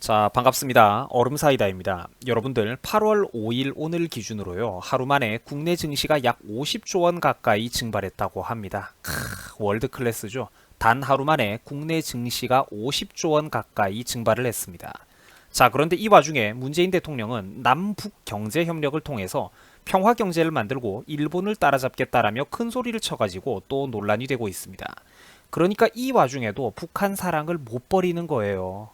자, 반갑습니다. 얼음사이다입니다. 여러분들 8월 5일 오늘 기준으로요. 하루 만에 국내 증시가 약 50조 원 가까이 증발했다고 합니다. 크, 월드 클래스죠. 단 하루 만에 국내 증시가 50조 원 가까이 증발을 했습니다. 자, 그런데 이 와중에 문재인 대통령은 남북 경제 협력을 통해서 평화 경제를 만들고 일본을 따라잡겠다라며 큰 소리를 쳐가지고 또 논란이 되고 있습니다. 그러니까 이 와중에도 북한 사랑을 못 버리는 거예요.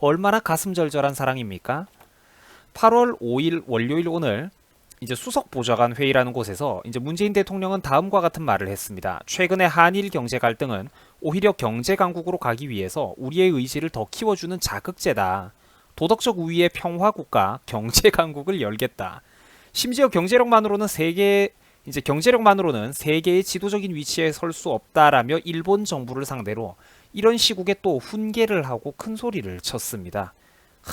얼마나 가슴 절절한 사랑입니까? 8월 5일 월요일 오늘 이제 수석 보좌관 회의라는 곳에서 이제 문재인 대통령은 다음과 같은 말을 했습니다. 최근의 한일 경제 갈등은 오히려 경제 강국으로 가기 위해서 우리의 의지를 더 키워주는 자극제다. 도덕적 우위의 평화 국가 경제 강국을 열겠다. 심지어 경제력만으로는 세계 이제 경제력만으로는 세계의 지도적인 위치에 설 수 없다라며 일본 정부를 상대로 이런 시국에 또 훈계를 하고 큰 소리를 쳤습니다. 하,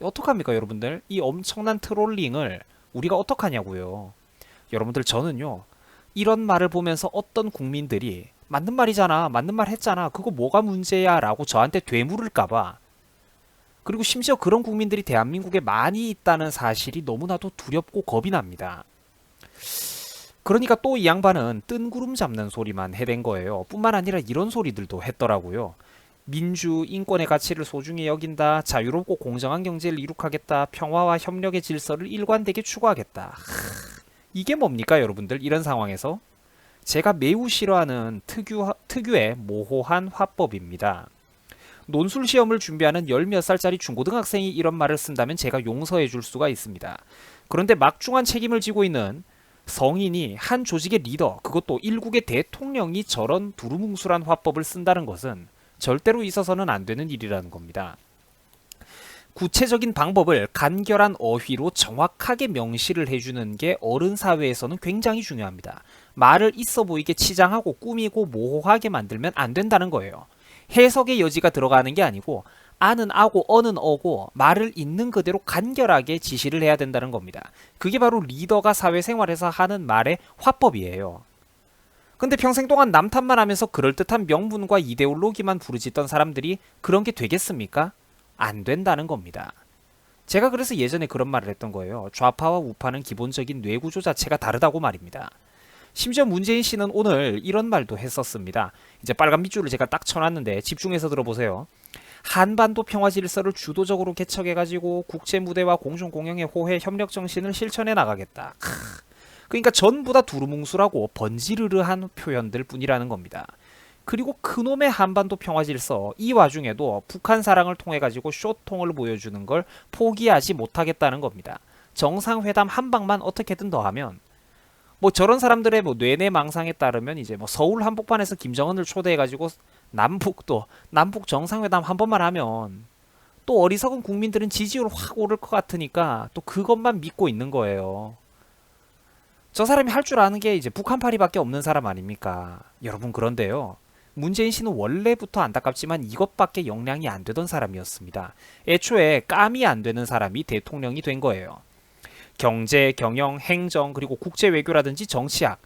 어떡합니까, 여러분들? 이 엄청난 트롤링을 우리가 어떡하냐고요. 여러분들 저는요. 이런 말을 보면서 어떤 국민들이 맞는 말이잖아. 맞는 말 했잖아. 그거 뭐가 문제야 라고 저한테 되물을까 봐. 그리고 심지어 그런 국민들이 대한민국에 많이 있다는 사실이 너무나도 두렵고 겁이 납니다. 그러니까 또 이 양반은 뜬구름 잡는 소리만 해댄 거예요. 뿐만 아니라 이런 소리들도 했더라고요. 민주, 인권의 가치를 소중히 여긴다. 자유롭고 공정한 경제를 이룩하겠다. 평화와 협력의 질서를 일관되게 추구하겠다. 하, 이게 뭡니까, 여러분들? 이런 상황에서? 제가 매우 싫어하는 특유, 특유의 모호한 화법입니다. 논술 시험을 준비하는 열 몇 살짜리 중고등학생이 이런 말을 쓴다면 제가 용서해 줄 수가 있습니다. 그런데 막중한 책임을 지고 있는 성인이 한 조직의 리더, 그것도 일국의 대통령이 저런 두루뭉술한 화법을 쓴다는 것은 절대로 있어서는 안 되는 일이라는 겁니다. 구체적인 방법을 간결한 어휘로 정확하게 명시를 해주는 게 어른 사회에서는 굉장히 중요합니다. 말을 있어 보이게 치장하고 꾸미고 모호하게 만들면 안 된다는 거예요. 해석의 여지가 들어가는 게 아니고 아는 아고 어는 어고 말을 있는 그대로 간결하게 지시를 해야 된다는 겁니다. 그게 바로 리더가 사회생활에서 하는 말의 화법이에요. 근데 평생 동안 남탓만 하면서 그럴듯한 명분과 이데올로기만 부르짖던 사람들이 그런 게 되겠습니까? 안 된다는 겁니다. 제가 그래서 예전에 그런 말을 했던 거예요. 좌파와 우파는 기본적인 뇌구조 자체가 다르다고 말입니다. 심지어 문재인 씨는 오늘 이런 말도 했었습니다. 이제 빨간 밑줄을 제가 딱 쳐놨는데 집중해서 들어보세요. 한반도 평화 질서를 주도적으로 개척해가지고 국제 무대와 공중 공영의 호혜 협력 정신을 실천해 나가겠다. 크. 그러니까 전부 다 두루뭉술하고 번지르르한 표현들 뿐이라는 겁니다. 그리고 그놈의 한반도 평화 질서 이 와중에도 북한 사랑을 통해 가지고 쇼통을 보여주는 걸 포기하지 못하겠다는 겁니다. 정상회담 한 방만 어떻게든 더하면 뭐 저런 사람들의 뭐 뇌내 망상에 따르면 이제 뭐 서울 한복판에서 김정은을 초대해 가지고 남북도 남북 정상회담 한 번만 하면 또 어리석은 국민들은 지지율 확 오를 것 같으니까 또 그것만 믿고 있는 거예요. 저 사람이 할 줄 아는 게 이제 북한파리밖에 없는 사람 아닙니까? 여러분 그런데요. 문재인 씨는 원래부터 안타깝지만 이것밖에 역량이 안 되던 사람이었습니다. 애초에 깜이 안 되는 사람이 대통령이 된 거예요. 경제, 경영, 행정, 그리고 국제 외교라든지 정치학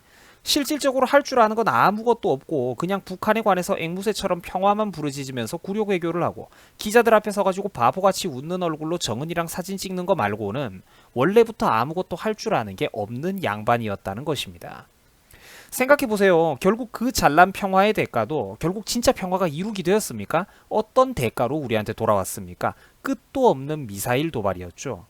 실질적으로 할 줄 아는 건 아무것도 없고 그냥 북한에 관해서 앵무새처럼 평화만 부르짖으면서 굴욕 외교를 하고 기자들 앞에 서가지고 바보같이 웃는 얼굴로 정은이랑 사진 찍는 거 말고는 원래부터 아무것도 할 줄 아는 게 없는 양반이었다는 것입니다. 생각해보세요. 결국 그 잘난 평화의 대가도 결국 진짜 평화가 이루기 되었습니까? 어떤 대가로 우리한테 돌아왔습니까? 끝도 없는 미사일 도발이었죠.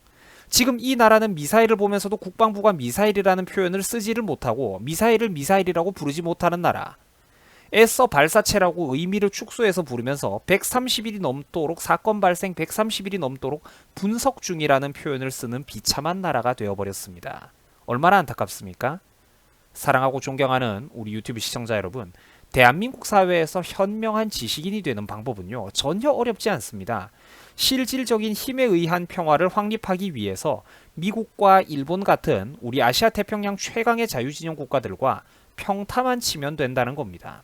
지금 이 나라는 미사일을 보면서도 국방부가 미사일이라는 표현을 쓰지를 못하고 미사일을 미사일이라고 부르지 못하는 나라. 애써 발사체라고 의미를 축소해서 부르면서 130일이 넘도록 사건 발생 130일이 넘도록 분석 중이라는 표현을 쓰는 비참한 나라가 되어버렸습니다. 얼마나 안타깝습니까? 사랑하고 존경하는 우리 유튜브 시청자 여러분, 대한민국 사회에서 현명한 지식인이 되는 방법은요, 전혀 어렵지 않습니다. 실질적인 힘에 의한 평화를 확립하기 위해서 미국과 일본 같은 우리 아시아 태평양 최강의 자유진영 국가들과 평타만 치면 된다는 겁니다.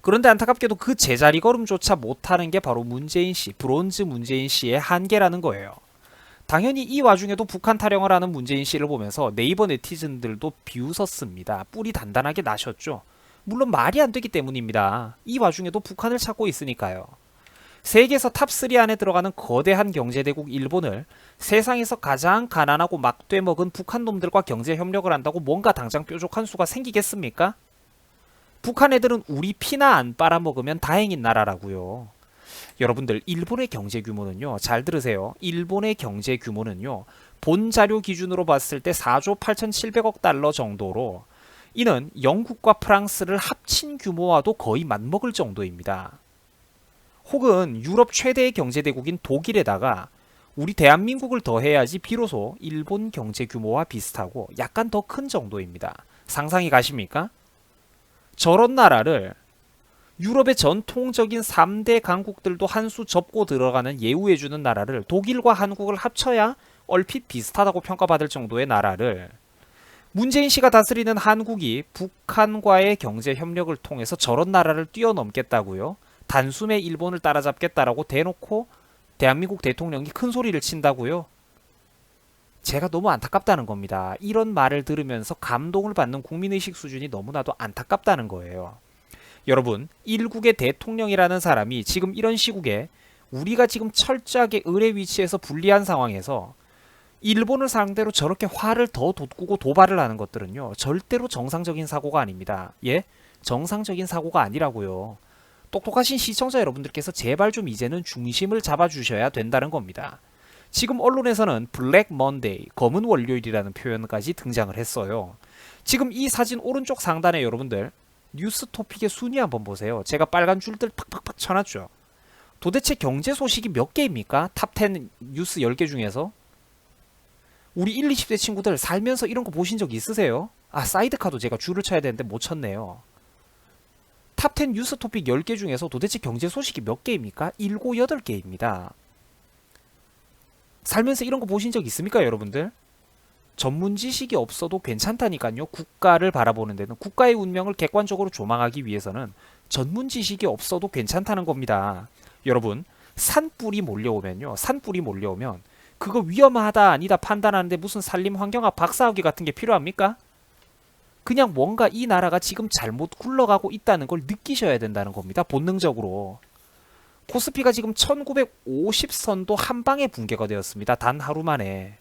그런데 안타깝게도 그 제자리 걸음조차 못하는 게 바로 문재인 씨, 브론즈 문재인 씨의 한계라는 거예요. 당연히 이 와중에도 북한 타령을 하는 문재인 씨를 보면서 네이버 네티즌들도 비웃었습니다. 뿔이 단단하게 나셨죠. 물론 말이 안 되기 때문입니다. 이 와중에도 북한을 찾고 있으니까요. 세계에서 탑3 안에 들어가는 거대한 경제대국 일본을 세상에서 가장 가난하고 막돼 먹은 북한 놈들과 경제 협력을 한다고 뭔가 당장 뾰족한 수가 생기겠습니까? 북한 애들은 우리 피나 안 빨아먹으면 다행인 나라라고요. 여러분들 일본의 경제 규모는요. 잘 들으세요. 일본의 경제 규모는요. 본 자료 기준으로 봤을 때 4조 8,700억 달러 정도로 이는 영국과 프랑스를 합친 규모와도 거의 맞먹을 정도입니다. 혹은 유럽 최대의 경제대국인 독일에다가 우리 대한민국을 더해야지 비로소 일본 경제 규모와 비슷하고 약간 더 큰 정도입니다. 상상이 가십니까? 저런 나라를 유럽의 전통적인 3대 강국들도 한 수 접고 들어가는 예우해주는 나라를 독일과 한국을 합쳐야 얼핏 비슷하다고 평가받을 정도의 나라를 문재인 씨가 다스리는 한국이 북한과의 경제 협력을 통해서 저런 나라를 뛰어넘겠다고요? 단숨에 일본을 따라잡겠다라고 대놓고 대한민국 대통령이 큰 소리를 친다고요? 제가 너무 안타깝다는 겁니다. 이런 말을 들으면서 감동을 받는 국민의식 수준이 너무나도 안타깝다는 거예요. 여러분, 일국의 대통령이라는 사람이 지금 이런 시국에 우리가 지금 철저하게 의뢰 위치에서 불리한 상황에서 일본을 상대로 저렇게 화를 더 돋구고 도발을 하는 것들은요, 절대로 정상적인 사고가 아닙니다. 예? 정상적인 사고가 아니라고요. 똑똑하신 시청자 여러분들께서 제발 좀 이제는 중심을 잡아주셔야 된다는 겁니다. 지금 언론에서는 블랙 먼데이, 검은 월요일이라는 표현까지 등장을 했어요. 지금 이 사진 오른쪽 상단에 여러분들 뉴스 토픽의 순위 한번 보세요. 제가 빨간 줄들 팍팍팍 쳐놨죠. 도대체 경제 소식이 몇 개입니까? 탑10 뉴스 10개 중에서? 우리 1, 20대 친구들 살면서 이런 거 보신 적 있으세요? 아, 사이드카도 제가 줄을 쳐야 되는데 못 쳤네요. 탑10 뉴스 토픽 10개 중에서 도대체 경제 소식이 몇 개입니까? 7, 8개입니다. 살면서 이런 거 보신 적 있습니까, 여러분들? 전문 지식이 없어도 괜찮다니까요. 국가를 바라보는 데는 국가의 운명을 객관적으로 조망하기 위해서는 전문 지식이 없어도 괜찮다는 겁니다. 여러분, 산불이 몰려오면요. 산불이 몰려오면 그거 위험하다 아니다 판단하는데 무슨 산림 환경학 박사학위 같은 게 필요합니까? 그냥 뭔가 이 나라가 지금 잘못 굴러가고 있다는 걸 느끼셔야 된다는 겁니다. 본능적으로. 코스피가 지금 1950선도 한 방에 붕괴가 되었습니다. 단 하루 만에.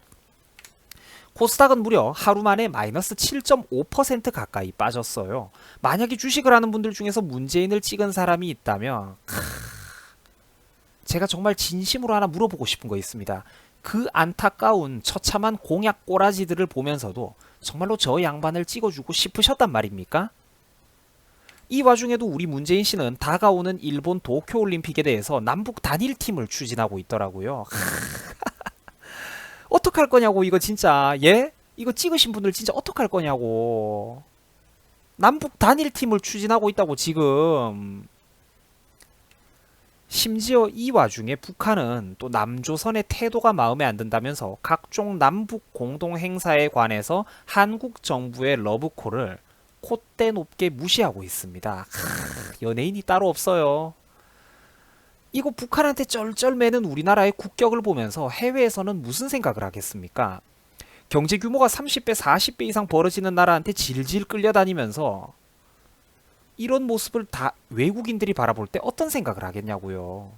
코스닥은 무려 하루 만에 마이너스 7.5% 가까이 빠졌어요. 만약에 주식을 하는 분들 중에서 문재인을 찍은 사람이 있다면 크... 제가 정말 진심으로 하나 물어보고 싶은 거 있습니다. 그 안타까운 처참한 공약 꼬라지들을 보면서도 정말로 저 양반을 찍어주고 싶으셨단 말입니까? 이 와중에도 우리 문재인 씨는 다가오는 일본 도쿄올림픽에 대해서 남북 단일팀을 추진하고 있더라고요. 어떡할 거냐고 이거 진짜 예? 이거 찍으신 분들 진짜 어떡할 거냐고 남북 단일팀을 추진하고 있다고 지금 심지어 이 와중에 북한은 또 남조선의 태도가 마음에 안 든다면서 각종 남북 공동 행사에 관해서 한국 정부의 러브콜을 콧대 높게 무시하고 있습니다. 크, 연예인이 따로 없어요. 이거 북한한테 쩔쩔매는 우리나라의 국격을 보면서 해외에서는 무슨 생각을 하겠습니까? 경제 규모가 30배, 40배 이상 벌어지는 나라한테 질질 끌려다니면서 이런 모습을 다 외국인들이 바라볼 때 어떤 생각을 하겠냐고요.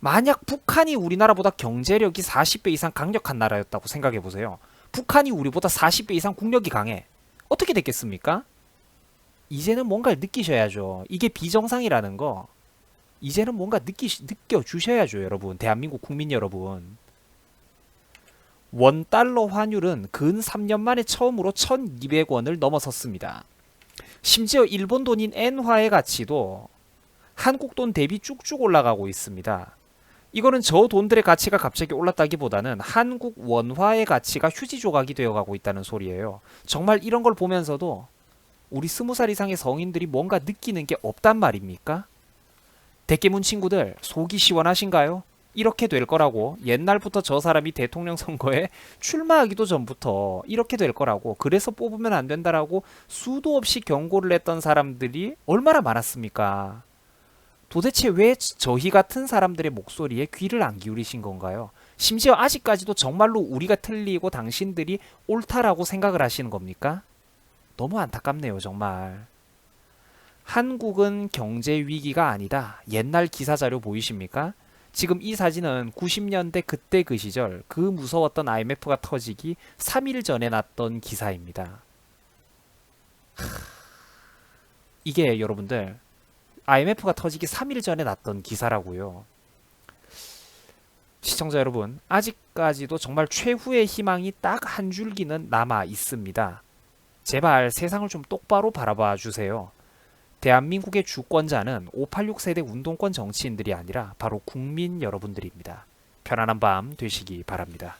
만약 북한이 우리나라보다 경제력이 40배 이상 강력한 나라였다고 생각해 보세요. 북한이 우리보다 40배 이상 국력이 강해. 어떻게 됐겠습니까? 이제는 뭔가를 느끼셔야죠. 이게 비정상이라는 거. 이제는 뭔가 느끼 느껴 주셔야죠, 여러분. 대한민국 국민 여러분. 원 달러 환율은 근 3년 만에 처음으로 1,200원을 넘어섰습니다. 심지어 일본 돈인 엔화의 가치도 한국 돈 대비 쭉쭉 올라가고 있습니다. 이거는 저 돈들의 가치가 갑자기 올랐다기보다는 한국 원화의 가치가 휴지 조각이 되어가고 있다는 소리예요. 정말 이런 걸 보면서도 우리 스무 살 이상의 성인들이 뭔가 느끼는 게 없단 말입니까? 대깨문 친구들 속이 시원하신가요? 이렇게 될 거라고 옛날부터 저 사람이 대통령 선거에 출마하기도 전부터 이렇게 될 거라고 그래서 뽑으면 안 된다라고 수도 없이 경고를 했던 사람들이 얼마나 많았습니까? 도대체 왜 저희 같은 사람들의 목소리에 귀를 안 기울이신 건가요? 심지어 아직까지도 정말로 우리가 틀리고 당신들이 옳다라고 생각을 하시는 겁니까? 너무 안타깝네요, 정말. 한국은 경제 위기가 아니다. 옛날 기사 자료 보이십니까? 지금 이 사진은 90년대 그때 그 시절 그 무서웠던 IMF가 터지기 3일 전에 났던 기사입니다. 하, 이게 여러분들 IMF가 터지기 3일 전에 났던 기사라고요. 시청자 여러분, 아직까지도 정말 최후의 희망이 딱 한 줄기는 남아 있습니다. 제발 세상을 좀 똑바로 바라봐 주세요. 대한민국의 주권자는 586 세대 운동권 정치인들이 아니라 바로 국민 여러분들입니다. 편안한 밤 되시기 바랍니다.